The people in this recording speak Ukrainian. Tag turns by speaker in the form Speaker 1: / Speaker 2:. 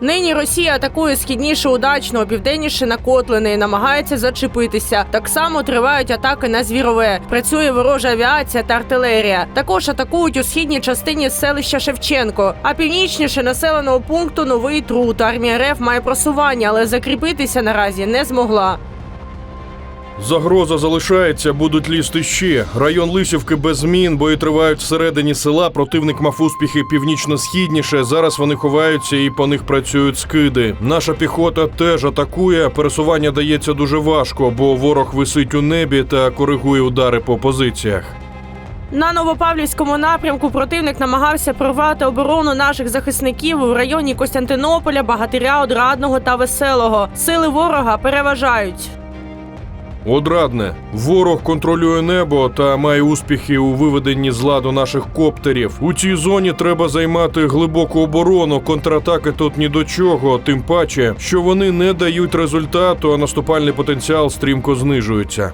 Speaker 1: Нині Росія атакує східніше удачно, південніше на Котлини, намагається зачепитися. Так само тривають атаки на звірове. Працює ворожа авіація та артилерія. Також атакують у східній частині селища Шевченко, а північніше населеного пункту новий труд. Армія РФ має просування, але закріпитися наразі не змогла.
Speaker 2: Загроза залишається, будуть лізти ще. Район Лисівки без змін, бої тривають всередині села. Противник мав успіхи північно-східніше. Зараз вони ховаються і по них працюють скиди. Наша піхота теж атакує. Пересування дається дуже важко, бо ворог висить у небі та коригує удари по позиціях.
Speaker 1: На Новопавлівському напрямку противник намагався прорвати оборону наших захисників в районі Костянтинополя, Багатиря, Одрадного та Веселого. Сили ворога переважають.
Speaker 2: Одрадне, ворог контролює небо та має успіхи у виведенні з ладу наших коптерів. У цій зоні треба займати глибоку оборону. Контратаки тут ні до чого, тим паче, що вони не дають результату, а наступальний потенціал стрімко знижується.